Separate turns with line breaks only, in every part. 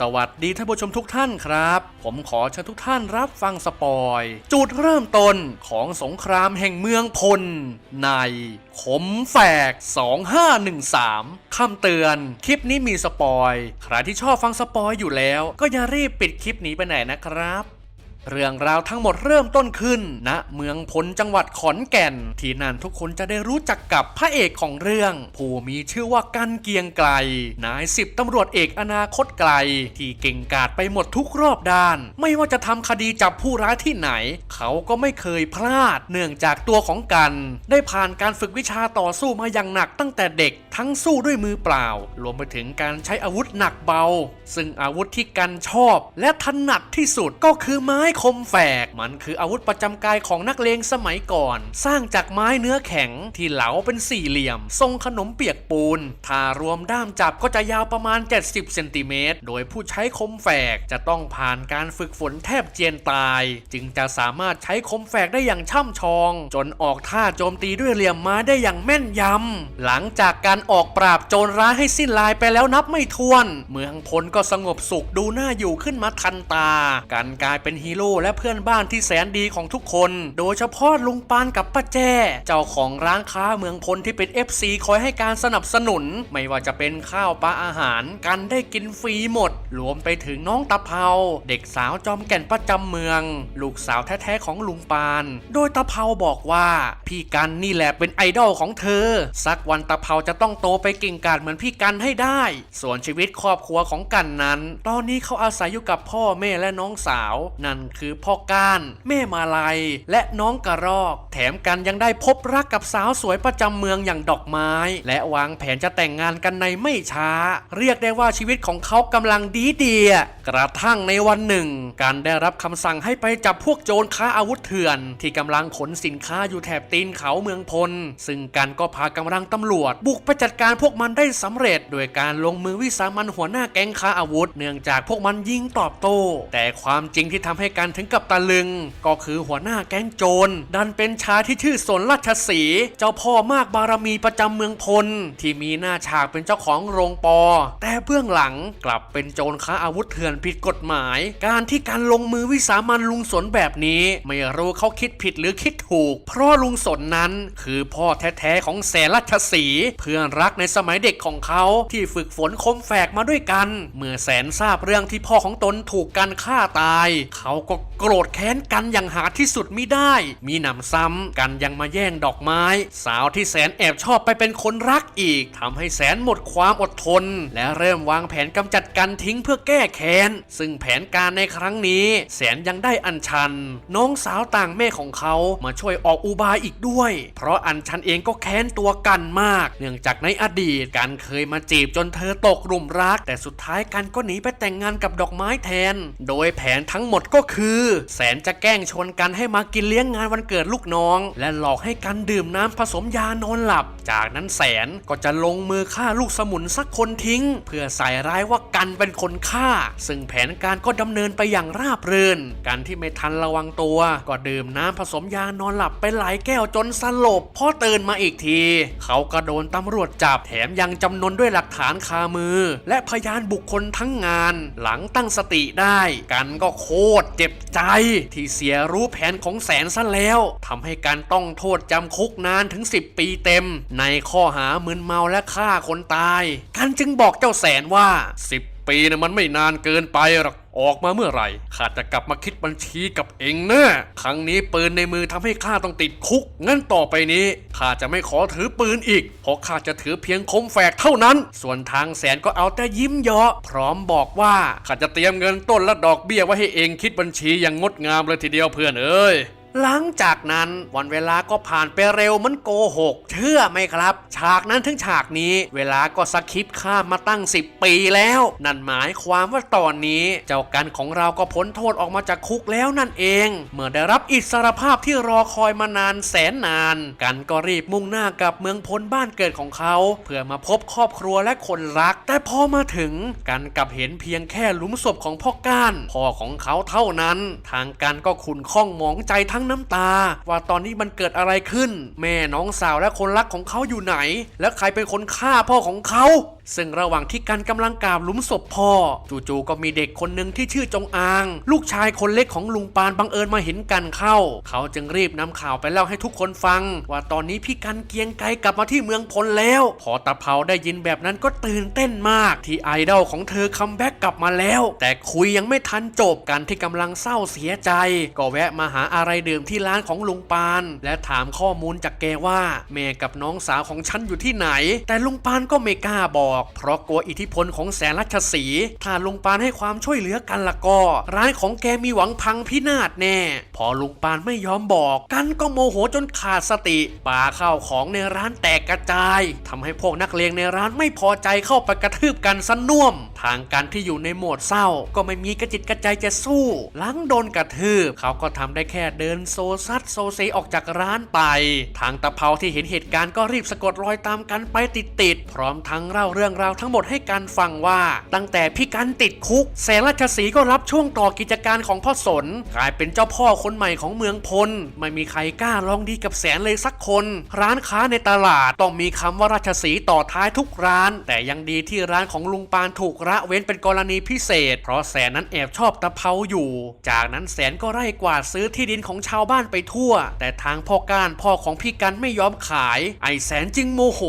สวัสดีท่านผู้ชมทุกท่านครับ ผมขอเชิญทุกท่านรับฟังสปอย จุดเริ่มต้นของสงครามแห่งเมืองพล ในขมแฝก 2513 คำเตือน คลิปนี้มีสปอย ใครที่ชอบฟังสปอยอยู่แล้ว ก็อย่ารีบปิดคลิปนี้ไปไหนนะครับ เรื่องราวทั้งหมดเริ่มต้นขึ้นณเมืองพลจังหวัดขอนแก่น ที่นั่นทุกคนจะได้รู้จักกับพระเอกของเรื่อง ผู้มีชื่อว่ากันเกียงไกล นายสิบตำรวจเอกอนาคตไกล ที่เก่งกาจไปหมดทุกรอบด้าน ไม่ว่าจะทำคดีจับผู้ร้ายที่ไหน เขาก็ไม่เคยพลาด เนื่องจากตัวของกัน ได้ผ่านการฝึกวิชาต่อสู้มาอย่างหนักตั้งแต่เด็ก ทั้งสู้ด้วยมือเปล่า รวมไปถึงการใช้อาวุธหนักเบา ซึ่งอาวุธที่กันชอบ และถนัดที่สุดก็คือไม้คมแฝกมันคืออาวุธประจำกายของนักเลงสมัยก่อน สร้างจากไม้เนื้อแข็งที่เหลาเป็นสี่เหลี่ยม ทรงขนมเปียกปูน ถ้ารวมด้ามจับก็จะยาวประมาณ 70 เซนติเมตร โดยผู้ใช้คมแฝกจะต้องผ่านการฝึกฝนแทบเจียนตาย จึงจะสามารถใช้คมแฝกได้อย่างช่ำชอง จนออกท่าโจมตีด้วยเหลี่ยมไม้ได้อย่างแม่นยำ หลังจากการออกปราบโจรร้ายให้สิ้นลายไปแล้วนับไม่ถ้วน เมืองพลก็สงบสุขดูน่าอยู่ขึ้นมาทันตา การกลายเป็นฮีโร่และเพื่อนบ้านที่แสนดีของทุกคน โดยเฉพาะลุงปานกับป้าแจ้เจ้าของร้านค้าเมืองพลที่เป็น FC คอยให้การสนับสนุน ไม่ว่าจะเป็นข้าวปลาอาหาร กันได้กินฟรีหมด รวมไปถึงน้องตะเภา เด็กสาวจอมแก่นประจำเมือง ลูกสาวแท้ๆของลุงปาน โดยตะเภาบอกว่า พี่กันนี่แหละเป็นไอดอลของเธอ สักวันตะเภาจะต้องโตไปเก่งกาจเหมือนพี่กันให้ได้ ส่วนชีวิตครอบครัวของกันนั้น ตอนนี้เขาอาศัยอยู่กับพ่อแม่และน้องสาว นั่นคือพ่อก้าน แม่มาลัย และน้องกระรอก แถมกันยังได้พบรักกับสาวสวยประจำเมืองอย่างดอกไม้ และวางแผนจะแต่งงานกันในไม่ช้า เรียกได้ว่าชีวิตของเขากำลังดีเดีย กระทั่งในวันหนึ่ง การได้รับคำสั่งให้ไปจับพวกโจรค้าอาวุธเถื่อน ที่กำลังขนสินค้าอยู่แถบตีนเขาเมืองพล ซึ่งกันก็พากำลังตำรวจ บุกไปจัดการพวกมันได้สำเร็จ โดยการลงมือวิสามันหัวหน้าแก๊งค้าอาวุธ เนื่องจากพวกมันยิงตอบโต้ แต่ความจริงที่ทำให้การถึงกับตะลึง ก็คือหัวหน้าแก๊งโจร ดันเป็นชายที่ชื่อสนราชสีเจ้าพ่อมากบารมีประจำเมืองพล ที่มีหน้าฉากเป็นเจ้าของโรงปอ แต่เบื้องหลังกลับเป็นโจรค้าอาวุธเถื่อนผิดกฎหมาย การที่การลงมือวิสามันลุงสนแบบนี้ ไม่รู้เขาคิดผิดหรือคิดถูก เพราะลุงสนนั้นคือพ่อแท้ๆของแสนราชสีเพื่อนรักในสมัยเด็กของเขาที่ฝึกฝนคมแฝกมาด้วยกัน เมื่อแสนทราบเรื่องที่พ่อของตนถูกกันฆ่าตาย เขาก็โกรธแค้นกันอย่างหาที่สุดไมิได้ มีหนำซ้ำกันยังมาแย่งดอกไม้ สาวที่แสนแอบชอบไปเป็นคนรักอีกทำให้แสนหมดความอดทน และเริ่มวางแผนกำจัดกันทิ้งเพื่อแก้แค้น ซึ่งแผนการในครั้งนี้ แสนยังได้อัญชัน น้องสาวต่างแม่ของเขามาช่วยออกอุบายอีกด้วย เพราะอัญชันเองก็แค้นตัวกันมาก เนื่องจากในอดีตกันเคยมาจีบจนเธอตกหลุมรัก แต่สุดท้ายกันก็หนีไปแต่งงานกับดอกไม้แทน โดยแผนทั้งหมดก็คือแสนจะแกล้งชวนกันให้มากินเลี้ยงงานวันเกิดลูกน้อง และหลอกให้กันดื่มน้ำผสมยานอนหลับ จากนั้นแสนก็จะลงมือฆ่าลูกสมุนสักคนทิ้ง เพื่อใส่ร้ายว่ากันเป็นคนฆ่า ซึ่งแผนการก็ดำเนินไปอย่างราบรื่น กันที่ไม่ทันระวังตัว ก็ดื่มน้ำผสมยานอนหลับไปหลายแก้วจนสลบพอตื่นมาอีกที เขาก็โดนตำรวจจับแถมยังจำนวนด้วยหลักฐานคามือ และพยานบุคคลทั้งงาน หลังตั้งสติได้ กันก็โคตรเจ็บใจที่เสียรู้แผนของแสนซะแล้วทำให้การต้องโทษจำคุกนานถึง 10 ปีเต็ม ในข้อหามึนเมาและฆ่าคนตาย กันจึงบอกเจ้าแสนว่า 10 ปีนะมันไม่นานเกินไปหรอกออกมาเมื่อไหร่ข้าจะกลับมาคิดบัญชีกับเองแนะครั้งนี้ปืนในมือทำให้ข้าต้องติดคุก งั้นต่อไปนี้ข้าจะไม่ขอถือปืนอีก เพราะข้าจะถือเพียงคมแฝกเท่านั้น ส่วนทางแสนก็เอาแต่ยิ้มเยาะพร้อมบอกว่าข้าจะเตรียมเงินต้นและดอกเบี้ยไว้ให้เองคิดบัญชีอย่างงดงามเลยทีเดียวเพื่อนเอ้ย หลังจากนั้นวันเวลาก็ผ่านไปเร็วมันโกหก เชื่อไหมครับ ฉากนั้นถึงฉากนี้เวลาก็สคิปข้ามมาตั้ง 10 ปีแล้ว นั่นหมายความว่าตอนนี้ เจ้ากันของเราก็พ้นโทษออกมาจากคุกแล้วนั่นเอง เมื่อได้รับอิสรภาพที่รอคอยมานานแสนนาน กันก็รีบมุ่งหน้ากลับเมืองพ้นบ้านเกิดของเขา เพื่อมาพบครอบครัวและคนรัก แต่พอมาถึงกันกลับเห็นเพียงแค่หลุมศพของพ่อก้านพ่อของเขาเท่านั้น ทางกันก็ขุนข้องมองใจทั้งน้ำตา ว่าตอนนี้มันเกิดอะไรขึ้น แม่น้องสาวและคนรักของเขาอยู่ไหน และใครเป็นคนฆ่าพ่อของเขา ซึ่งระหว่างที่กันกำลังกราบหลุมศพพ่อ จู่ๆก็มีเด็กคนหนึ่งที่ชื่อจงอาง ลูกชายคนเล็กของลุงปานบังเอิญมาเห็นกันเข้า เขาจึงรีบนำข่าวไปเล่าให้ทุกคนฟัง ว่าตอนนี้พี่กันเกียงไกรกลับมาที่เมืองพลแล้ว พอตาเภาได้ยินแบบนั้นก็ตื่นเต้นมาก ที่ไอดอลของเธอคัมแบ็กกลับมาแล้ว แต่คุยยังไม่ทันจบกันที่กำลังเศร้าเสียใจ ก็แวะมาหาอะไรดื่มที่ร้านของลุงปาน และถามข้อมูลจากแกว่า แม่กับน้องสาวของฉันอยู่ที่ไหน แต่ลุงปานก็ไม่กล้าบอกเพราะกลัวอิทธิพลของแสนรัชสี ถ้าลุงปานให้ความช่วยเหลือกันละก็ ร้านของแกมีหวังพังพินาศแน่ พอลุงปานไม่ยอมบอก กันก็โมโหจนขาดสติปาข้าวของในร้านแตกกระจายทำให้พวกนักเลงในร้านไม่พอใจเข้าไปกระทืบกันสน่วม ทางการที่อยู่ในโหมดเศร้า ก็ไม่มีกระจิตกระใจจะสู้หลังโดนกระทืบเขาก็ทำได้แค่เดินโซซัดโซเซออกจากร้านไป ทางตะเภาที่เห็นเหตุการณ์ก็รีบสะกดรอยตามกันไปติดๆพร้อมทั้งเล่าเรื่องราวทั้งหมดให้กันฟังว่า ตั้งแต่พี่กันติดคุกแสราชสีก็รับช่วงต่อกิจการของพ่อสนกลายเป็นเจ้าพ่อคนใหม่ของเมืองพล ไม่มีใครกล้าลองดีกับแสนเลยสักคน ร้านค้าในตลาดต้องมีคำว่าราชสีต่อท้ายทุกร้าน แต่ยังดีที่ร้านของลุงปานถูกละเว้นเป็นกรณีพิเศษ เพราะแสนนั้นแอบชอบตะเภาอยู่ จากนั้นแสนก็ไล่กวาดซื้อที่ดินของชาวบ้านไปทั่ว แต่ทางพ่อก้านพ่อของพี่กันไม่ยอมขาย ไอแสนจึงโมโห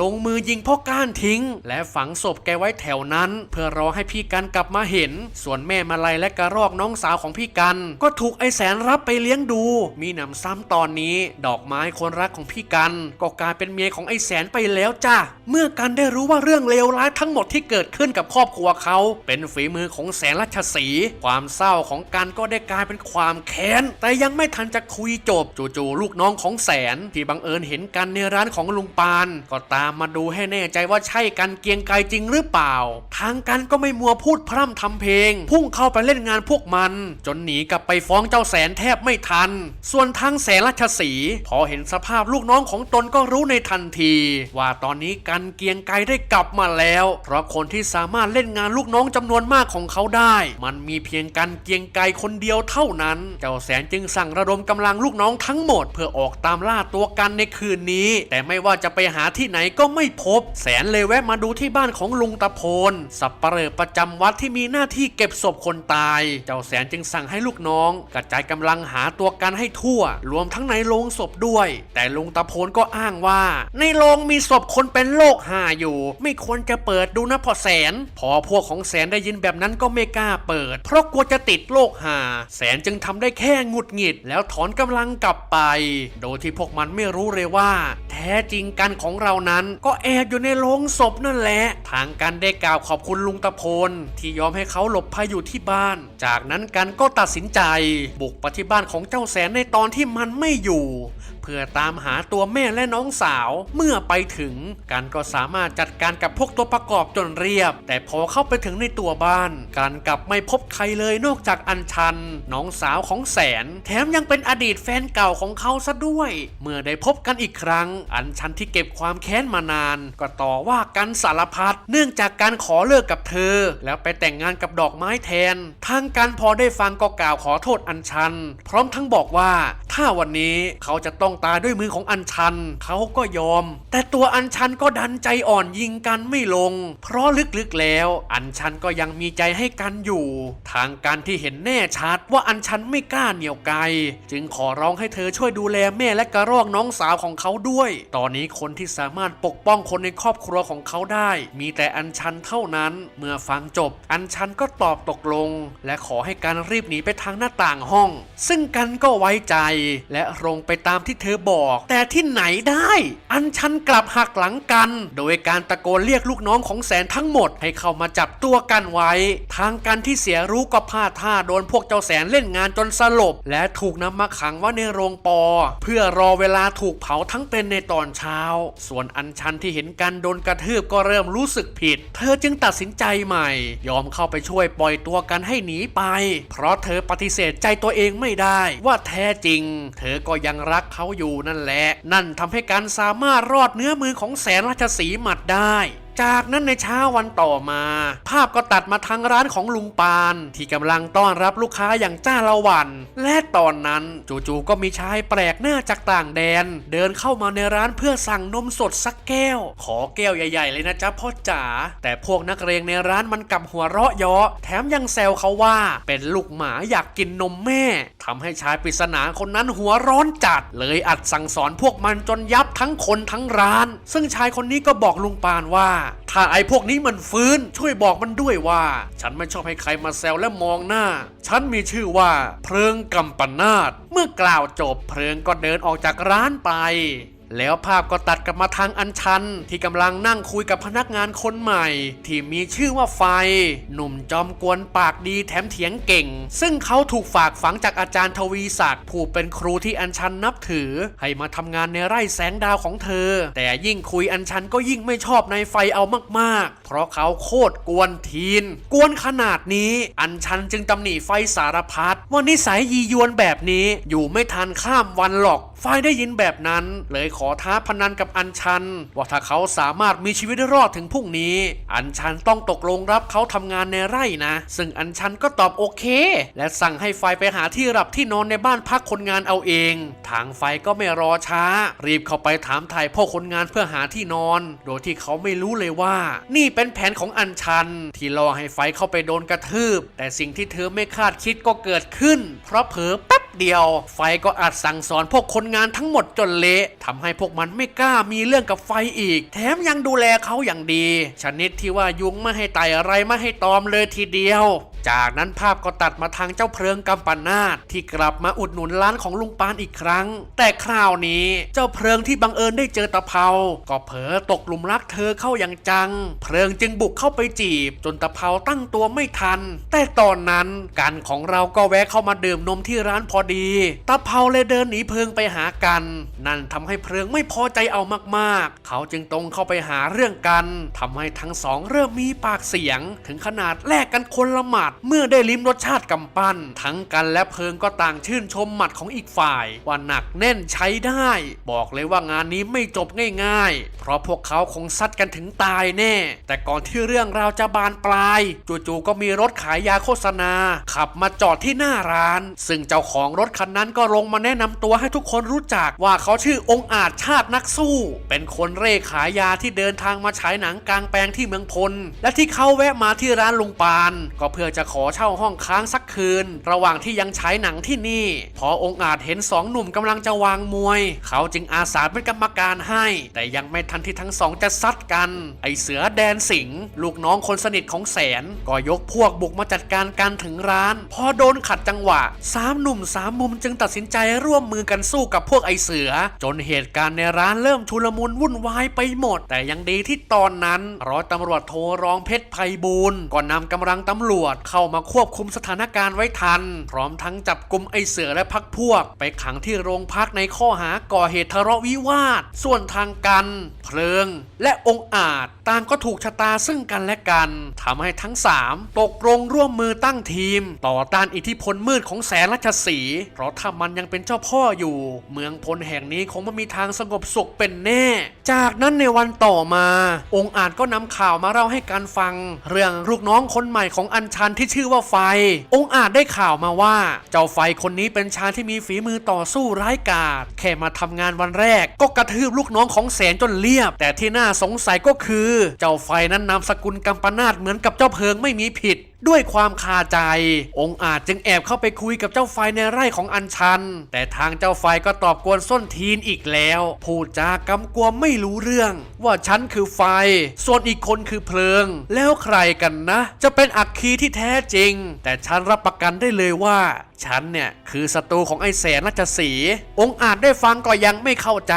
ลงมือยิงพ่อก้านทิ้ง และฝังศพแกไว้แถวนั้น เพื่อรอให้พี่กันกลับมาเห็น ส่วนแม่มาลัยและกระรอกน้องสาวของพี่กัน ก็ถูกไอแสนรับไปเลี้ยงดู มีหนำซ้ำตอนนี้ ดอกไม้คนรักของพี่กัน ก็กลายเป็นเมียของไอแสนไปแล้วจ้าเมื่อกันได้รู้ว่าเรื่องเลวร้ายทั้งหมดที่เกิดขึ้นกับครอบครัวเขาเป็นฝีมือของแสนรัชสีความเศร้าของกันก็ได้กลายเป็นความแค้น แต่ยังไม่ทันจะคุยจบจู่ๆลูกน้องของแสนที่บังเอิญเห็นกันในร้านของลุงปาน ก็ตามมาดูให้แน่ใจว่าใช่กันเกียงไกรจริงหรือเปล่า ทางกันก็ไม่มัวพูดพร่ำทำเพลง พุ่งเข้าไปเล่นงานพวกมัน จนหนีกลับไปฟ้องเจ้าแสนแทบไม่ทัน ส่วนทางแสนราชสีพอเห็นสภาพลูกน้องของตนก็รู้ในทันที ว่าตอนนี้กันเกียงไกรได้กลับมาแล้ว เพราะคนที่สามารถเล่นงานลูกน้องจำนวนมากของเขาได้ มันมีเพียงกันเกียงไกคนเดียวเท่านั้น เจ้าแสนจึงสั่งระดมกำลังลูกน้องทั้งหมด เพื่อออกตามล่าตัวกันในคืนนี้ แต่ไม่ว่าจะไปหาที่ไหนก็ไม่พบ แสนเลยแวะมาดูที่บ้านของลุงตะโพนสับปเหร่อประจำวัดที่มีหน้าที่เก็บศพคนตาย เจ้าแสนจึงสั่งให้ลูกน้อง กระจายกำลังหาตัวกันให้ทั่ว รวมทั้งในโรงศพด้วย แต่ลุงตะโพนก็อ้างว่า ในโรงมีศพคนเป็นโรคหาอยู่ ไม่ควรจะเปิดดูนะพอแสนพอพวกของแสนได้ยินแบบนั้นก็ไม่กล้าเปิด เพราะกลัวจะติดโรคหา แสนจึงทำได้แค่งุดหงิด แล้วถอนกำลังกลับไป โดยที่พวกมันไม่รู้เลยว่า แท้จริงกันของเรานั้นก็แอบอยู่ในโรงศพนั่นแหละ ทางกันได้กล่าวขอบคุณลุงตะโพนที่ยอมให้เขาหลบภัยอยู่ที่บ้าน จากนั้นกันก็ตัดสินใจ บุกไปที่บ้านของเจ้าแสนในตอนที่มันไม่อยู่ พื่อตามหาตัวแม่และน้องสาว เมื่อไปถึงกันก็สามารถจัดการกับพวกตัวประกอบจนเรียบ แต่พอเข้าไปถึงในตัวบ้าน กันกลับไม่พบใครเลยนอกจากอัญชัน น้องสาวของแสน แถมยังเป็นอดีตแฟนเก่าของเขาซะด้วย เมื่อได้พบกันอีกครั้ง อัญชันที่เก็บความแค้นมานาน ก็ต่อว่ากันสารพัดเนื่องจากการขอเลิกกับเธอ แล้วไปแต่งงานกับดอกไม้แทน ทางการพอได้ฟังก็กล่าวขอโทษอัญชัน พร้อมทั้งบอกว่า ถ้าวันนี้เขาจะต้องตายด้วยมือของอัญชัน เขาก็ยอม แต่ตัวอัญชันก็ดันใจอ่อนยิงกันไม่ลง เพราะลึกๆแล้ว อัญชันก็ยังมีใจให้กันอยู่ ทางการที่เห็นแน่ชัดว่าอัญชันไม่กล้าเหนี่ยวไกลจึงขอร้องให้เธอช่วยดูแลแม่และกระรอกน้องสาวของเขาด้วย ตอนนี้คนที่สามารถปกป้องคนในครอบครัวของเขาได้ มีแต่อัญชันเท่านั้น เมื่อฟังจบ อัญชันก็ตอบตกลง และขอให้การรีบหนีไปทางหน้าต่างห้อง ซึ่งกันก็ไว้ใจและลงไปตามที่เธอบอก แต่ที่ไหนได้ อัญชันกลับหักหลังกัน โดยการตะโกนเรียกลูกน้องของแสนทั้งหมดให้เข้ามาจับตัวกันไว้ ทางกันที่เสียรู้ก็พลาดท่าโดนพวกเจ้าแสนเล่นงานจนสลบ และถูกนำมาขังไว่าในโรงปอ เพื่อรอเวลาถูกเผาทั้งเป็นในตอนเช้า ส่วนอัญชันที่เห็นกันโดนกระทืบก็เริ่มรู้สึกผิด เธอจึงตัดสินใจใหม่ ยอมเข้าไปช่วยปล่อยตัวกันให้หนีไป เพราะเธอปฏิเสธใจตัวเองไม่ได้ว่าแท้จริง เธอก็ยังรักเขาอยู่นั่นแหละ นั่นทำให้การสามารถรอดเนื้อมือของแสนราชสีหมัดได้จากนั้นในเช้าวันต่อมา ภาพก็ตัดมาทางร้านของลุงปาน ที่กำลังต้อนรับลูกค้าอย่างจ้าละวัน และตอนนั้นจู่ๆก็มีชายแปลกหน้าจากต่างแดน เดินเข้ามาในร้านเพื่อสั่งนมสดสักแก้ว ขอแก้วใหญ่ ๆ เลยนะจ๊ะพ่อจ๋าแต่พวกนักเรียนในร้านมันกลับหัวเราะเยาะแถมยังแซวเขาว่าเป็นลูกหมาอยากกินนมแม่ ทำให้ชายปริศนาคนนั้นหัวร้อนจัด เลยอัดสั่งสอนพวกมันจนยับทั้งคนทั้งร้าน ซึ่งชายคนนี้ก็บอกลุงปานว่า ถ้าไอ้พวกนี้มันฟื้น ช่วยบอกมันด้วยว่า ฉันไม่ชอบให้ใครมาแซวและมองหน้า ฉันมีชื่อว่าเพลิงกำปนาตเมื่อกล่าวจบเพลิงก็เดินออกจากร้านไป แล้วภาพก็ตัดกลับมาทางอัญชัน ที่กำลังนั่งคุยกับพนักงานคนใหม่ ที่มีชื่อว่าไฟ หนุ่มจอมกวนปากดีแถมเถียงเก่ง ซึ่งเขาถูกฝากฝังจากอาจารย์ทวีศักดิ์ผู้เป็นครูที่อัญชันนับถือ ให้มาทำงานในไร่แสงดาวของเธอ แต่ยิ่งคุยอัญชันก็ยิ่งไม่ชอบในไฟเอามากๆ เพราะเขาโคตรกวนทีน กวนขนาดนี้ อัญชันจึงตำหนิไฟสารพัดว่านิสัยยียวนแบบนี้อยู่ไม่ทันข้ามวันหรอกไฟได้ยินแบบนั้นเลยขอท้าพนันกับอัญชัน ว่าถ้าเขาสามารถมีชีวิตรอดถึงพรุ่งนี้ อัญชันต้องตกลงรับเขาทำงานในไร่นะ ซึ่งอัญชันก็ตอบโอเค และสั่งให้ไฟไปหาที่หลับที่นอนในบ้านพักคนงานเอาเอง ทางไฟก็ไม่รอช้า รีบเข้าไปถามถ่ายพ่อคนงานเพื่อหาที่นอน โดยที่เขาไม่รู้เลยว่า นี่เป็นแผนของอัญชัน ที่รอให้ไฟเข้าไปโดนกระทืบ แต่สิ่งที่เธอไม่คาดคิดก็เกิดขึ้น เพราะเผลอแป๊ เดียว ไฟก็อาจสั่งสอนพวกคนงานทั้งหมดจนเละทำให้พวกมันไม่กล้ามีเรื่องกับไฟอีก แถมยังดูแลเขาอย่างดี ชนิดที่ว่ายุงไม่ให้ไต่อะไรไม่ให้ตอมเลยทีเดียว จากนั้นภาพก็ตัดมาทางเจ้าเพลิงกำปนาตที่กลับมาอุดหนุนร้านของลุงปานอีกครั้ง แต่คราวนี้เจ้าเพลิงที่บังเอิญได้เจอตะเภา ก็เผลอตกหลุมรักเธอเข้าอย่างจัง เพลิงจึงบุกเข้าไปจีบ จนตะเภาตั้งตัวไม่ทัน แต่ตอนนั้นกันของเราก็แวะเข้ามาดื่มนมที่ร้านพอดี ตะเภาเลยเดินหนีเพลิงไปหากัน นั่นทำให้เพลิงไม่พอใจเอามากๆ เขาจึงตรงเข้าไปหาเรื่องกันทำให้ทั้งสองเริ่มมีปากเสียง ถึงขนาดแลกกันคนละหมัดเมื่อได้ลิ้มรสชาติกำปั้น ทั้งกันและเพิงก็ต่างชื่นชมหมัดของอีกฝ่าย ว่าหนักแน่นใช้ได้ บอกเลยว่างานนี้ไม่จบง่ายๆ เพราะพวกเขาคงซัดกันถึงตายแน่ แต่ก่อนที่เรื่องราวจะบานปลาย จู่ๆก็มีรถขายยาโฆษณา ขับมาจอดที่หน้าร้าน ซึ่งเจ้าของรถคันนั้นก็ลงมาแนะนำตัวให้ทุกคนรู้จักว่าเขาชื่อองค์อาจชาตินักสู้ เป็นคนเร่ขายยาที่เดินทางมาฉายหนังกลางแปลงที่เมืองพล และที่เขาแวะมาที่ร้านลุงปาน ก็เพื่อจะขอเช่าห้องค้างสักคืน ระหว่างที่ยังฉายหนังที่นี่ พอองค์อาจเห็นสองหนุ่มกำลังจะวางมวย เขาจึงอาสาเป็นกรรมการให้ แต่ยังไม่ทันที่ทั้งสองจะซัดกัน ไอเสือแดนสิงลูกน้องคนสนิทของแสน ก็ยกพวกบุกมาจัดการกันถึงร้าน พอโดนขัดจังหวะสามหนุ่มสามมุมจึงตัดสินใจร่วมมือกันสู้กับพวกไอเสือ จนเหตุการณ์ในร้านเริ่มชุลมุนวุ่นวายไปหมด แต่ยังดีที่ตอนนั้นร้อยตำรวจโทรองเพชรไพบูลก็นำกำลังตำรวจเข้ามาควบคุมสถานการณ์ไว้ทัน พร้อมทั้งจับกลุ่มไอเสือและพักพวก ไปขังที่โรงพักในข้อหาก่อเหตุทะเลาะวิวาท ส่วนทางกัน เพลิง และองอาจต่างก็ถูกชะตาซึ่งกันและกันทำให้ทั้งสามตกลงร่วมมือตั้งทีม ต่อต้านอิทธิพลมืดของแสนราชสี เพราะถ้ามันยังเป็นเจ้าพ่ออยู่ เมืองพลแห่งนี้คงไม่มีทางสงบสุขเป็นแน่ จากนั้นในวันต่อมา องค์อาจก็นำข่าวมาเล่าให้กันฟัง เรื่องลูกน้องคนใหม่ของอัญชันที่ชื่อว่าไฟ องค์อาจได้ข่าวมาว่า เจ้าไฟคนนี้เป็นชายที่มีฝีมือต่อสู้ร้ายกาจแค่มาทำงานวันแรก ก็กระทืบลูกน้องของแสนจนเรียบ แต่ที่น่าสงสัยก็คือ เจ้าไฟนั้นนามสกุลกัมปนาตเหมือนกับเจ้าเพิงไม่มีผิด ด้วยความคาใจ องค์อาจจึงแอบเข้าไปคุยกับเจ้าไฟในไร่ของอัญชัน แต่ทางเจ้าไฟก็ตอบกวนส้นทีนอีกแล้วพูดจากำกวมไม่รู้เรื่อง ว่าฉันคือไฟ ส่วนอีกคนคือเพลิง แล้วใครกันนะ จะเป็นอักคีที่แท้จริง แต่ฉันรับประกันได้เลยว่าฉันเนี่ยคือศัตรูของไอ้แสนราชสี องค์อาจได้ฟังก็ยังไม่เข้าใจ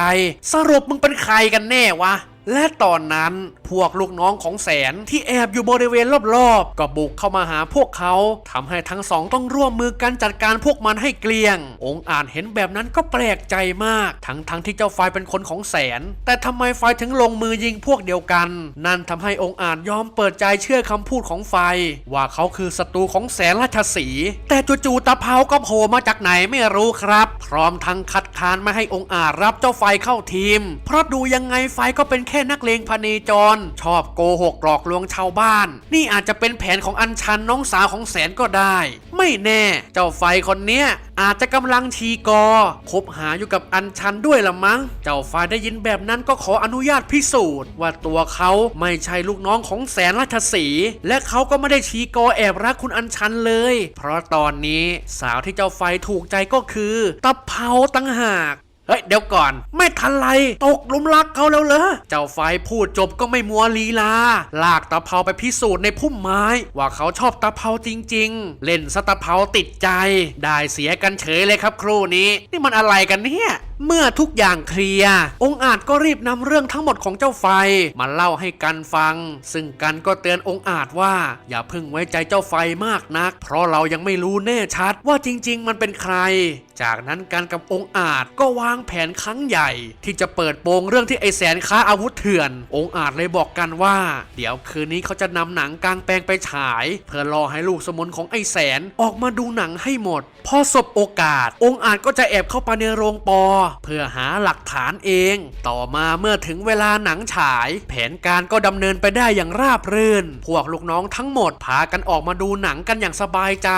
สรุปมึงเป็นใครกันแน่วะและตอนนั้น พวกลูกน้องของแสนที่แอบอยู่บริเวณรอบๆ ก็บุกเข้ามาหาพวกเขาทำให้ทั้งสองต้องร่วมมือกันจัดการพวกมันให้เกลี้ยง องค์อาจเห็นแบบนั้นก็แปลกใจมาก ทั้งๆทที่เจ้าไฟเป็นคนของแสน แต่ทำไมไฟถึงลงมือยิงพวกเดียวกัน นั่นทำให้องค์อาจยอมเปิดใจเชื่อคำพูดของไฟ ว่าเขาคือศัตรูของแสนราชสีแต่จู่ๆตะเภาก็โผล่มาจากไหนไม่รู้ครับ พร้อมทั้งคัดค้านไม่ให้องค์อาจรับเจ้าไฟเข้าทีม เพราะดูยังไงไฟก็เป็นแค่นักเลงพเนจรชอบโกหกหลอกลวงชาวบ้าน นี่อาจจะเป็นแผนของอัญชันน้องสาวของแสนก็ได้ ไม่แน่ เจ้าไฟคนเนี้ยอาจจะกำลังชีกอ คบหาอยู่กับอัญชันด้วยละมั้ง เจ้าไฟได้ยินแบบนั้นก็ขออนุญาตพิสูจน์ ว่าตัวเขาไม่ใช่ลูกน้องของแสนราชสีและเขาก็ไม่ได้ชีกอแอบรักคุณอัญชันเลย เพราะตอนนี้สาวที่เจ้าไฟถูกใจก็คือตะเภาตั้งหาก เฮ้ยเดี๋ยวก่อน ไม่ทันไร ตกลุมรักเขาแล้วเหรอเจ้าไฟพูดจบก็ไม่มัวลีลา ลากตะเภาไปพิสูจน์ในพุ่มไม้ ว่าเขาชอบตะเภาจริง ๆ เล่นสตะเภาติดใจ ได้เสียกันเฉยเลยครับครูนี้ นี่มันอะไรกันเนี่ย เมื่อทุกอย่างเคลียร์องค์อาจก็รีบนำเรื่องทั้งหมดของเจ้าไฟมาเล่าให้กันฟัง ซึ่งกันก็เตือนองค์อาจว่า อย่าเพึ่งไว้ใจเจ้าไฟมากนัก เพราะเรายังไม่รู้แน่ชัดว่าจริง ๆ มันเป็นใคร จากนั้นกันกับองค์อาจก็วางแผนครั้งใหญ่ ที่จะเปิดโปงเรื่องที่ไอแสนค้าอาวุธเถื่อน องค์อาจเลยบอกกันว่า เดี๋ยวคืนนี้เขาจะนำหนังกลางแปลงไปฉาย เพื่อรอให้ลูกสมุนของไอแสนออกมาดูหนังให้หมด พอสบโอกาส องค์อาจก็จะแอบเข้าไปในโรงปอเพื่อหาหลักฐานเอง ต่อมาเมื่อถึงเวลาหนังฉาย แผนการก็ดำเนินไปได้อย่างราบรื่น พวกลูกน้องทั้งหมดพากันออกมาดูหนังกันอย่างสบายใจ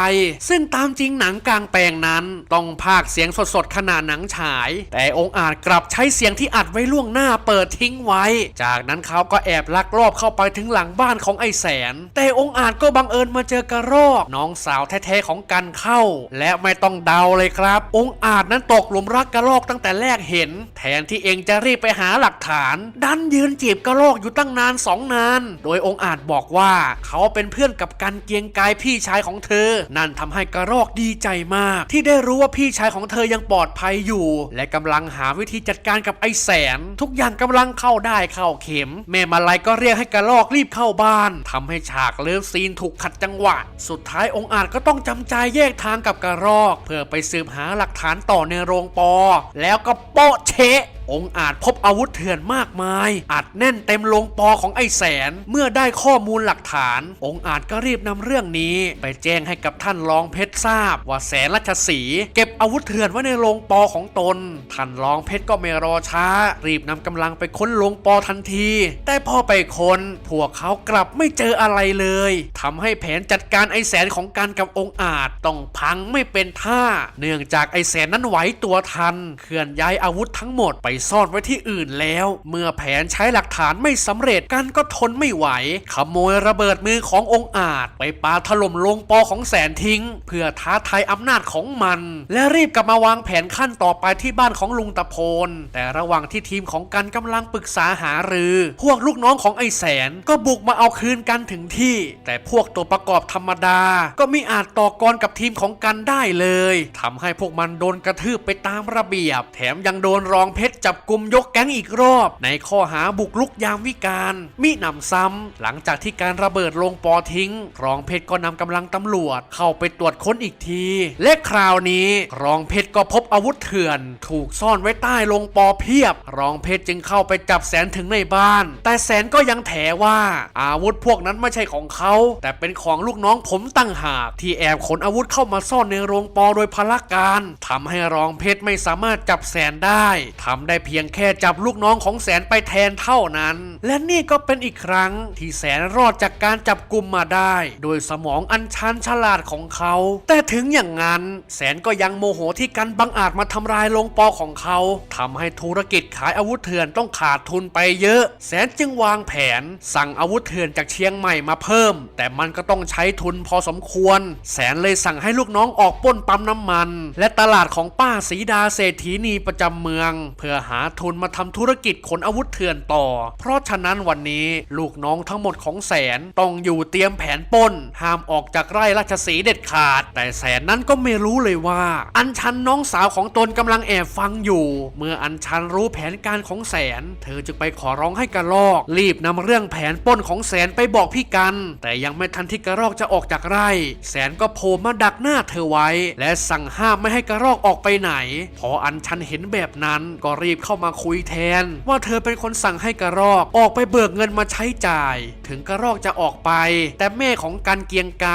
ซึ่งตามจริงหนังกลางแปลงนั้น ต้องพากเสียงสดๆขณะหนังฉาย แต่องค์อาจกลับใช้เสียงที่อัดไว้ล่วงหน้าเปิดทิ้งไว้ จากนั้นเขาก็แอบลักลอบเข้าไปถึงหลังบ้านของไอ้แสน แต่องค์อาจก็บังเอิญมาเจอกระรอกน้องสาวแท้ๆของกันเข้า และไม่ต้องเดาเลยครับ องค์อาจนั้นตกหลุมรักกระรอกตั้งแต่แรกเห็น แทนที่เองจะรีบไปหาหลักฐาน ดันยืนจีบกระรอกอยู่ตั้งนานสองนาน โดยองค์อาจบอกว่าเขาเป็นเพื่อนกับกันเกียงกายพี่ชายของเธอ นั่นทำให้กระรอกดีใจมาก ที่ได้รู้ว่าพี่ชายของเธอยังปลอดภัยอยู่ และกำลังหาวิธีจัดการกับไอ้แสน ทุกอย่างกำลังเข้าได้เข้าเข็ม แม่มาลัยก็เรียกให้กระรอกรีบเข้าบ้านทำให้ฉากเลิฟซีนถูกขัดจังหวะ สุดท้ายองค์อาจก็ต้องจำใจแยกทางกับกระรอก เพื่อไปสืบหาหลักฐานต่อในโรงปอ แล้แล้วก็โปะเชะองอาจพบอาวุธเถื่อนมากมาย อัดแน่นเต็มลงปอของไอ้แสน เมื่อได้ข้อมูลหลักฐาน องอาจก็รีบนำเรื่องนี้ ไปแจ้งให้กับท่านรองเพชรทราบ ว่าแสนรัชสีเก็บอาวุธเถื่อนไว้ในโลงปอของตน ท่านรองเพชรก็ไม่รอช้า รีบนำกำลังไปค้นโลงปอทันที แต่พอไปค้นพวกเขากลับไม่เจออะไรเลยทำให้แผนจัดการไอ้แสนของกันกับองอาจต้องพังไม่เป็นท่า เนื่องจากไอ้แสนนั้นไหวตัวทัน เคลื่อนย้ายอาวุธทั้งหมดไปซ่อนไว้ที่อื่นแล้ว เมื่อแผนใช้หลักฐานไม่สำเร็จกันก็ทนไม่ไหว ขโมยระเบิดมือขององค์อาจ ไปปาถล่มลงปอของแสนทิ้ง เพื่อท้าทายอำนาจของมัน และรีบกลับมาวางแผนขั้นต่อไปที่บ้านของลุงตะโพน แต่ระหว่างที่ทีมของกันกำลังปรึกษาหารือ พวกลูกน้องของไอ้แสนก็บุกมาเอาคืนกันถึงที่ แต่พวกตัวประกอบธรรมดา ก็ไม่อาจต่อกรกับทีมของกันได้เลยทำให้พวกมันโดนกระทืบไปตามระเบียบ แถมยังโดนรองเพชรจับกลุ่มยกแก๊งอีกรอบ ในข้อหาบุกลุกยามวิการ มิหนำซ้ำ หลังจากที่การระเบิดลงปอทิ้ง รองเพชรก็นำกำลังตำรวจเข้าไปตรวจค้นอีกที และคราวนี้ รองเพชรก็พบอาวุธเถื่อน ถูกซ่อนไว้ใต้ลงปอเพียบ รองเพชรจึงเข้าไปจับแสนถึงในบ้าน แต่แสนก็ยังแถว่า อาวุธพวกนั้นไม่ใช่ของเขา แต่เป็นของลูกน้องผมตั้งหาก ที่แอบขนอาวุธเข้ามาซ่อนในโรงปอโดยพละการทำให้รองเพชรไม่สามารถจับแสนได้ทำได้เพียงแค่จับลูกน้องของแสนไปแทนเท่านั้น และนี่ก็เป็นอีกครั้งที่แสนรอดจากการจับกลุ่มมาได้ โดยสมองอันชันฉลาดของเขา แต่ถึงอย่างนั้น แสนก็ยังโมโหที่กันบังอาจมาทำลายลงปอของเขาทำให้ธุรกิจขายอาวุธเถื่อนต้องขาดทุนไปเยอะ แสนจึงวางแผน สั่งอาวุธเถื่อนจากเชียงใหม่มาเพิ่ม แต่มันก็ต้องใช้ทุนพอสมควร แสนเลยสั่งให้ลูกน้องออกป้นปั๊มน้ำมัน และตลาดของป้าสีดาเศรษฐีนีประจำเมือง เพื่อหาทุนมาทำธุรกิจขนอาวุธเถื่อนต่อ เพราะฉะนั้นวันนี้ลูกน้องทั้งหมดของแสนต้องอยู่เตรียมแผนปล้น ห้ามออกจากไร่ราชสีเด็ดขาด แต่แสนนั้นก็ไม่รู้เลยว่า อัญชันน้องสาวของตนกำลังแอบฟังอยู่ เมื่ออัญชันรู้แผนการของแสน เธอจึงไปขอร้องให้กระรอก รีบนำเรื่องแผนปล้นของแสนไปบอกพี่กัน แต่ยังไม่ทันที่กระรอกจะออกจากไร่ แสนก็โผล่มาดักหน้าเธอไว้ และสั่งห้ามไม่ให้กระรอกออกไปไหน พออัญชันเห็นแบบนั้นก็รีบเข้ามาคุยแทน ว่าเธอเป็นคนสั่งให้กระรอกออกไปเบิกเงินมาใช้จ่าย ถึงกระรอกจะออกไป แต่แม่ของกันเกียงไก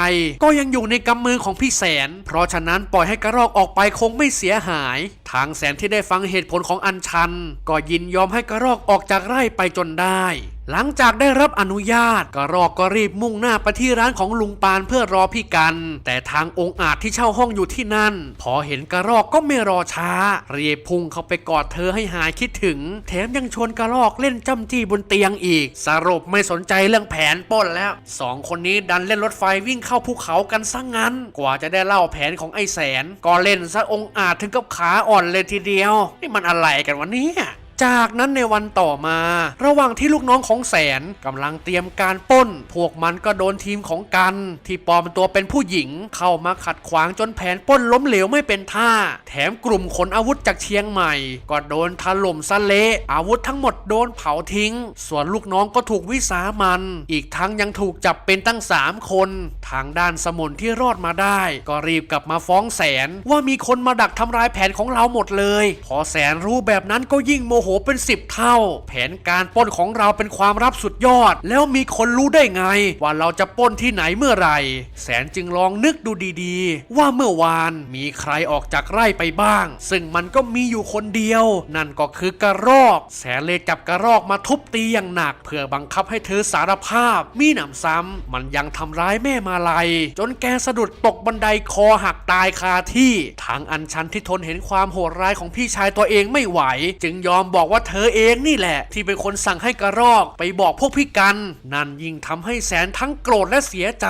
ก็ยังอยู่ในกำมือของพี่แสน เพราะฉะนั้นปล่อยให้กระรอกออกไปคงไม่เสียหาย ทางแสนที่ได้ฟังเหตุผลของอัญชัน ก็ยินยอมให้กระรอกออกจากไร่ไปจนได้ หลังจากได้รับอนุญาตกระรอกก็รีบมุ่งหน้าไปที่ร้านของลุงปานเพื่อรอพี่กัน แต่ทางองค์อาจที่เช่าห้องอยู่ที่นั่น พอเห็นกระรอกก็ไม่รอช้า รีบพุ่งเข้าไปกอดเธอให้หายคิดถึง แถมยังชวนกระรอกเล่นจ้ำจี้บนเตียงอีก สรุปไม่สนใจเรื่องแผนป้นแล้วสองคนนี้ดันเล่นรถไฟวิ่งเข้าภูเขากันซะงั้น กว่าจะได้เล่าแผนของไอ้แสน ก็เล่นซะองค์อาจถึงกับขาอ่อนเลยทีเดียว นี่มันอะไรกันวะเนี่ย จากนั้นในวันต่อมา ระหว่างที่ลูกน้องของแสนกำลังเตรียมการป้น พวกมันก็โดนทีมของกัน ที่ปลอมตัวเป็นผู้หญิงเข้ามาขัดขวางจนแผนป้นล้มเหลวไม่เป็นท่า แถมกลุ่มขนอาวุธจากเชียงใหม่ ก็โดนถล่มซะเละอาวุธทั้งหมดโดนเผาทิ้ง ส่วนลูกน้องก็ถูกวิสามัน อีกทั้งยังถูกจับเป็นตั้ง3คน ทางด้านสมุนที่รอดมาได้ ก็รีบกลับมาฟ้องแสนว่ามีคนมาดักทำร้ายแผนของเราหมดเลย พอแสนรู้แบบนั้นก็ยิ่งโมโหหเป็นสิบเท่า แผนการปล้นของเราเป็นความลับสุดยอด แล้วมีคนรู้ได้ไง ว่าเราจะปล้นที่ไหนเมื่อไหร่ แสนจึงลองนึกดูดีๆ ว่าเมื่อวานมีใครออกจากไร่ไปบ้าง ซึ่งมันก็มีอยู่คนเดียว นั่นก็คือกระรอก แสนเลยจับกระรอกมาทุบตีอย่างหนัก เพื่อบังคับให้เธอสารภาพ มีหนำซ้ำมันยังทำร้ายแม่มาลัย จนแกสะดุดตกบันไดคอหักตายคาที่ทางอัญชันที่ทนเห็นความโหดร้ายของพี่ชายตัวเองไม่ไหว จึงยอมบอกอกว่าเธอเองนี่แหละ ที่เป็นคนสั่งให้กระรอกไปบอกพวกพี่กัน นั่นยิ่งทำให้แสนทั้งโกรธและเสียใจ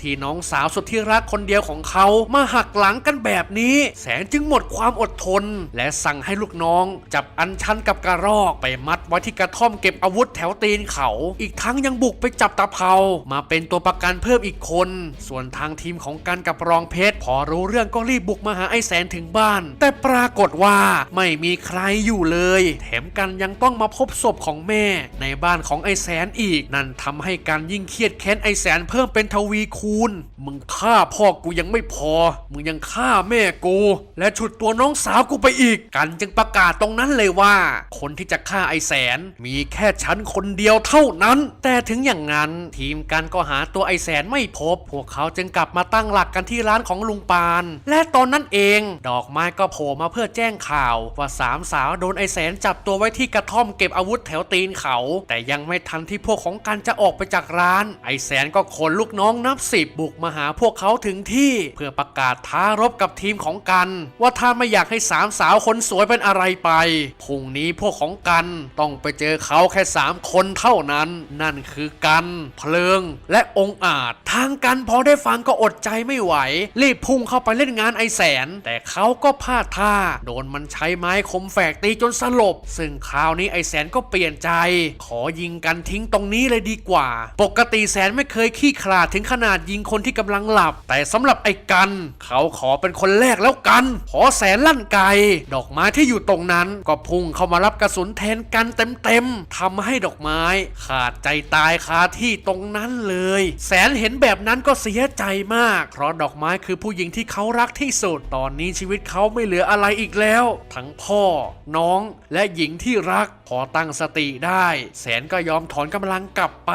ที่น้องสาวสุดที่รักคนเดียวของเขามาหักหลังกันแบบนี้ แสนจึงหมดความอดทน และสั่งให้ลูกน้อง จับอัญชันกับกระรอกไปมัดไว้ที่กระท่อมเก็บอาวุธแถวตีนเขา อีกทั้งยังบุกไปจับตาเภามาเป็นตัวประกันเพิ่มอีกคน ส่วนทางทีมของกันกับรองเพชรพอรู้เรื่องก็รีบบุกมาหาไอ้แสนถึงบ้าน แต่ปรากฏว่าไม่มีใครอยู่เลย แถมกันยังต้องมาพบศพของแม่ในบ้านของไอแสนอีก นั่นทำให้การยิ่งเครียดแค้นไอแสนเพิ่มเป็นทวีคูณ มึงฆ่าพ่อกูยังไม่พอ มึงยังฆ่าแม่กู และฉุดตัวน้องสาวกูไปอีก กันจึงประกาศตรงนั้นเลยว่า คนที่จะฆ่าไอแสนมีแค่ฉันคนเดียวเท่านั้น แต่ถึงอย่างนั้น ทีมกันก็หาตัวไอแสนไม่พบ พวกเขาจึงกลับมาตั้งหลักกันที่ร้านของลุงปาน และตอนนั้นเอง ดอกไม้ก็โผล่มาเพื่อแจ้งข่าวว่าสามสาวโดนไอแสนจับตัวไว้ที่กระท่อมเก็บอาวุธแถวตีนเขา แต่ยังไม่ทันที่พวกของกันจะออกไปจากร้าน ไอแสนก็ขนลูกน้องนับสิบบุกมาหาพวกเขาถึงที่ เพื่อประกาศท้ารบกับทีมของกัน ว่าถ้าไม่อยากให้สามสาวคนสวยเป็นอะไรไปพรุ่งนี้พวกของกันต้องไปเจอเขาแค่สามคนเท่านั้น นั่นคือกัน เพลิง และองอาจ ทางกันพอได้ฟังก็อดใจไม่ไหว รีบพุ่งเข้าไปเล่นงานไอแสน แต่เขาก็พลาดท่า โดนมันใช้ไม้คมแฝกตีจนสลบซึ่งคราวนี้ไอแสนก็เปลี่ยนใจ ขอยิงกันทิ้งตรงนี้เลยดีกว่า ปกติแสนไม่เคยขี้ขลาดถึงขนาดยิงคนที่กำลังหลับ แต่สำหรับไอ้กัน เขาขอเป็นคนแรกแล้วกันขอแสนลั่นไกดอกไม้ที่อยู่ตรงนั้น ก็พุ่งเข้ามารับกระสุนแทนกันเต็มๆทำให้ดอกไม้ ขาดใจตายคาที่ตรงนั้นเลย แสนเห็นแบบนั้นก็เสียใจมาก เพราะดอกไม้คือผู้หญิงที่เขารักที่สุด ตอนนี้ชีวิตเขาไม่เหลืออะไรอีกแล้ว ทั้งพ่อ น้องและหญิงที่รัก พอตั้งสติได้ แสนก็ยอมถอนกำลังกลับไป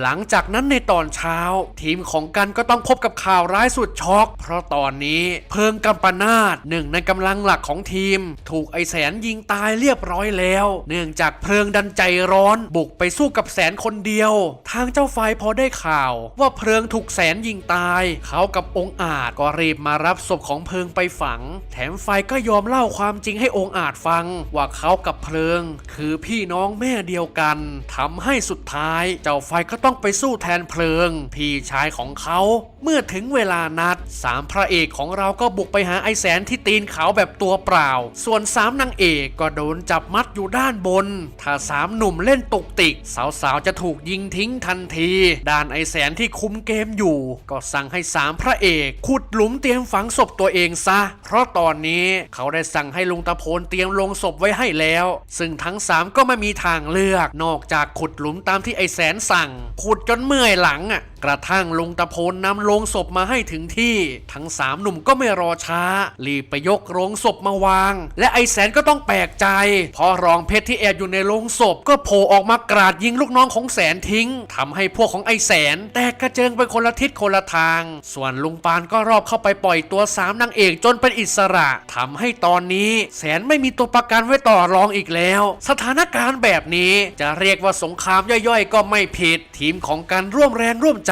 หลังจากนั้นในตอนเช้า ทีมของกันก็ต้องพบกับข่าวร้ายสุดช็อก เพราะตอนนี้เพิงกำปนาตหนึ่งในกำลังหลักของทีม ถูกไอแสนยิงตายเรียบร้อยแล้ว เนื่องจากเพิงดันใจร้อนบุกไปสู้กับแสนคนเดียว ทางเจ้าไฟพอได้ข่าว ว่าเพิงถูกแสนยิงตาย เขากับองค์อาจก็รีบมารับศพของเพิงไปฝัง แถมไฟก็ยอมเล่าความจริงให้องค์อาจฟังว่าเขากับเพิงคือพี่น้องแม่เดียวกันทำให้สุดท้ายเจ้าไฟก็ต้องไปสู้แทนเพลิง พี่ชายของเขา เมื่อถึงเวลานัดสามพระเอกของเราก็บุกไปหาไอแสนที่ตีนเขาแบบตัวเปล่า ส่วนสามนางเอกก็โดนจับมัดอยู่ด้านบน ถ้าสามหนุ่มเล่นตุกติก สาวๆจะถูกยิงทิ้งทันที ด้านไอแสนที่คุมเกมอยู่ ก็สั่งให้สามพระเอกขุดหลุมเตรียมฝังศพตัวเองซะ เพราะตอนนี้เขาได้สั่งให้ลุงตะโพนเตรียมลงศพไว้ให้แล้ว ซึ่งทั้งสามก็ไม่มีทางเลือก นอกจากขุดหลุมตามที่ไอแสนสั่ง ขุดจนเมื่อยหลังอะ กระทั่งลุงตะพนนำโลงศพมาให้ถึงที่ ทั้งสามหนุ่มก็ไม่รอช้า รีบไปยกโลงศพมาวาง และไอแสนก็ต้องแปลกใจ เพราะรองเพชรที่แอบอยู่ในโลงศพ ก็โผล่ออกมากราดยิงลูกน้องของแสนทิ้งทำให้พวกของไอแสน แตกกระเจิงไปคนละทิศคนละทาง ส่วนลุงปานก็รอบเข้าไปปล่อยตัวสามนางเอกจนเป็นอิสระทำให้ตอนนี้ แสนไม่มีตัวประกันไว้ต่อรองอีกแล้ว สถานการณ์แบบนี้จะเรียกว่าสงครามย่อยๆ ก็ไม่ผิด ทีมของการร่วมแรงร่วมใจ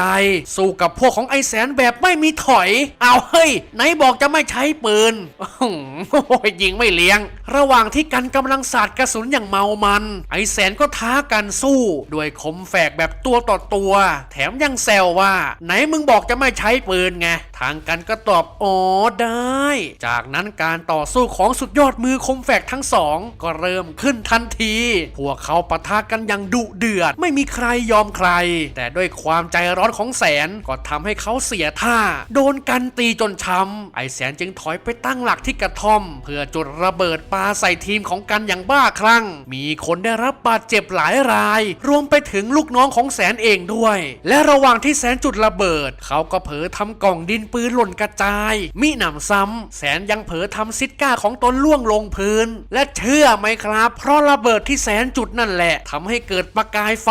สู้กับพวกของไอแสนแบบไม่มีถอย เอาเฮ้ย ไหนบอกจะไม่ใช้ปืนอื้อหือโอ้ยยิงไม่เลี้ยง ระหว่างที่กันกำลังสาดกระสุนอย่างเมามัน ไอแสนก็ท้ากันสู้ ด้วยคมแฝกแบบตัวต่อตัว แถมยังแซวว่า ไหนมึงบอกจะไม่ใช้ปืนไงทางกันก็ตอบอ๋อได้ จากนั้นการต่อสู้ของสุดยอดมือคมแฝกทั้งสอง ก็เริ่มขึ้นทันที พวกเขาปะทะกันอย่างดุเดือด ไม่มีใครยอมใคร แต่ด้วยความใจร้อนของแสนก็ทำให้เขาเสียท่า โดนกันตีจนช้ำไอแสนจึงถอยไปตั้งหลักที่กระท่อม เพื่อจุดระเบิดปาใส่ทีมของกันอย่างบ้าคลั่ง มีคนได้รับบาดเจ็บหลายราย รวมไปถึงลูกน้องของแสนเองด้วย และระหว่างที่แสนจุดระเบิด เขาก็เผลอทำกล่องดินปืนหล่นกระจาย มิหนำซ้ำแสนยังเผลอทำซิดก้าของตนล่วงลงพื้น และเชื่อไหมครับ เพราะระเบิดที่แสนจุดนั่นแหละทำให้เกิดประกายไฟ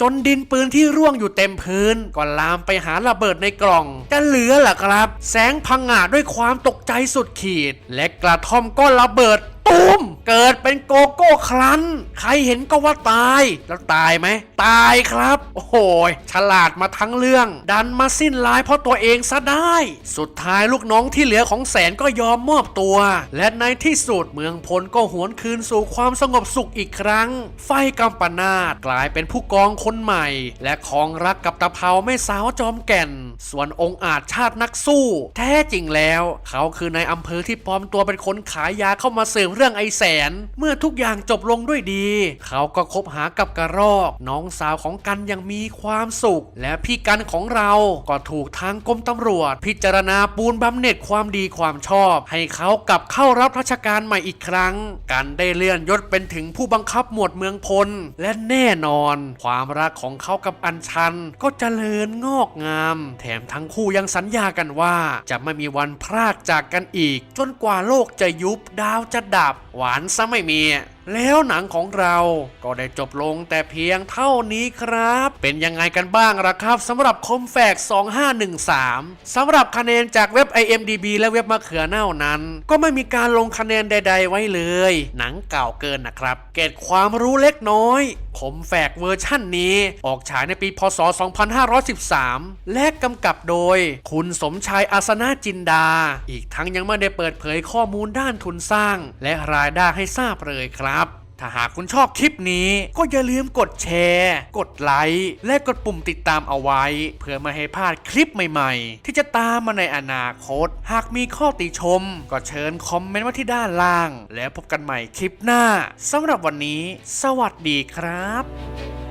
จนดินปืนที่ร่วงอยู่เต็มพื้นก็ลามไปหาระเบิดในกล่อง จะเหลือล่ะครับ แสงพังงาดด้วยความตกใจสุดขีด และกระท่อมก็ระเบิด ตูมเกิดเป็นโกโก้ครันใครเห็นก็ว่าตาย แล้วตายไหม ตายครับ โอ้โหยฉลาดมาทั้งเรื่อง ดันมาสิ้นลายเพราะตัวเองซะได้ สุดท้ายลูกน้องที่เหลือของแสนก็ยอมมอบตัว และในที่สุดเมืองพลก็หวนคืนสู่ความสงบสุขอีกครั้ง ไฟกำปนาตกลายเป็นผู้กองคนใหม่ และของรักกับตะเภาแม่สาวจอมแก่น ส่วนองค์อาจชาตินักสู้ แท้จริงแล้ว เขาคือในายอำเภอที่ปลอมตัวเป็นคนขายยาเข้ามาเสริมเรื่องไอแสน เมื่อทุกอย่างจบลงด้วยดี เขาก็คบหากับกระรอก น้องสาวของกันยังมีความสุข และพี่กันของเราก็ถูกทางกรมตำรวจ พิจารณาปูนบำเหน็จความดีความชอบ ให้เขากลับเข้ารับราชการใหม่อีกครั้ง กันได้เลื่อนยศเป็นถึงผู้บังคับหมวดเมืองพล และแน่นอน ความรักของเขากับอัญชันก็เจริญงอกงาม แถมทั้งคู่ยังสัญญากันว่า จะไม่มีวันพรากจากกันอีก จนกว่าโลกจะยุบดาวจะดับหวานซะไม่มี แล้วหนังของเราก็ได้จบลงแต่เพียงเท่านี้ครับ เป็นยังไงกันบ้างล่ะครับสำหรับคมแฝก 2513สำหรับคะแนนจากเว็บ IMDB และเว็บมะเขือเน่านั้น ก็ไม่มีการลงคะแนนใด ๆ ไว้เลย หนังเก่าเกินนะครับ เกร็ดความรู้เล็กน้อย คมแฝกเวอร์ชั่นนี้ ออกฉายในปีพศ 2513 และกำกับโดย คุณสมชายอาสนะจินดา อีกทั้งยังไม่ได้เปิดเผยข้อมูลด้านทุนสร้าง และรายได้ให้ทราบเลยครับครับ ถ้าหากคุณชอบคลิปนี้ก็อย่าลืมกดแชร์ กดไลค์ และกดปุ่มติดตามเอาไว้ เพื่อไม่ให้พลาดคลิปใหม่ๆ ที่จะตามมาในอนาคต หากมีข้อติชม ก็เชิญคอมเมนต์ไว้ที่ด้านล่าง แล้วพบกันใหม่คลิปหน้าสำหรับวันนี้ สวัสดีครับ